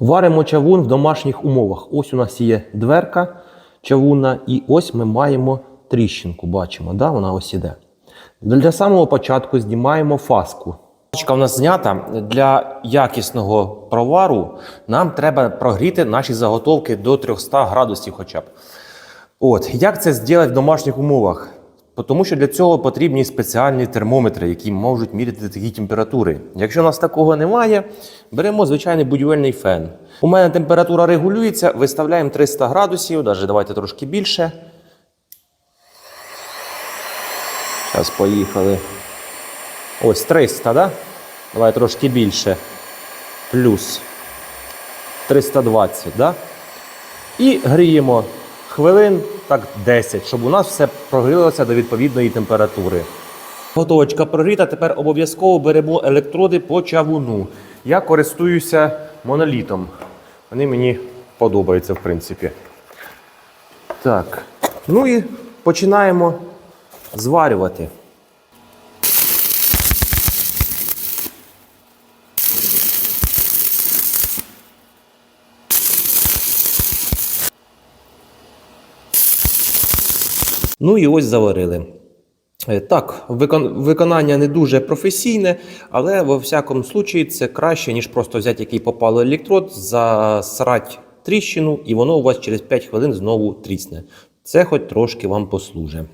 Варимо чавун в домашніх умовах. Ось у нас є дверка чавунна, і ось ми маємо тріщинку. Бачимо, да? вона ось іде. Для самого початку знімаємо фаску. Фасочка у нас знята. Для якісного провару нам треба прогріти наші заготовки до 300 градусів хоча б. От, як це зробити в домашніх умовах? Тому що для цього потрібні спеціальні термометри, які можуть міряти такі температури. Якщо у нас такого немає, беремо звичайний будівельний фен. У мене температура регулюється, виставляємо 300 градусів, навіть давайте трошки більше. Зараз поїхали. Ось 300, да? Давай трошки більше. Плюс 320, да? І гріємо хвилин так 10, щоб у нас все прогрілося до відповідної температури. Готовочка прогріта. Тепер обов'язково беремо електроди по чавуну. Я користуюся монолітом. Вони мені подобаються, в принципі. Так. Ну і починаємо зварювати. Ну і ось заварили. Е, Так, виконання не дуже професійне, але во всякому случаї це краще, ніж просто взяти який попало електрод, засрати тріщину, і воно у вас через 5 хвилин знову трісне. Це хоч трошки вам послужить.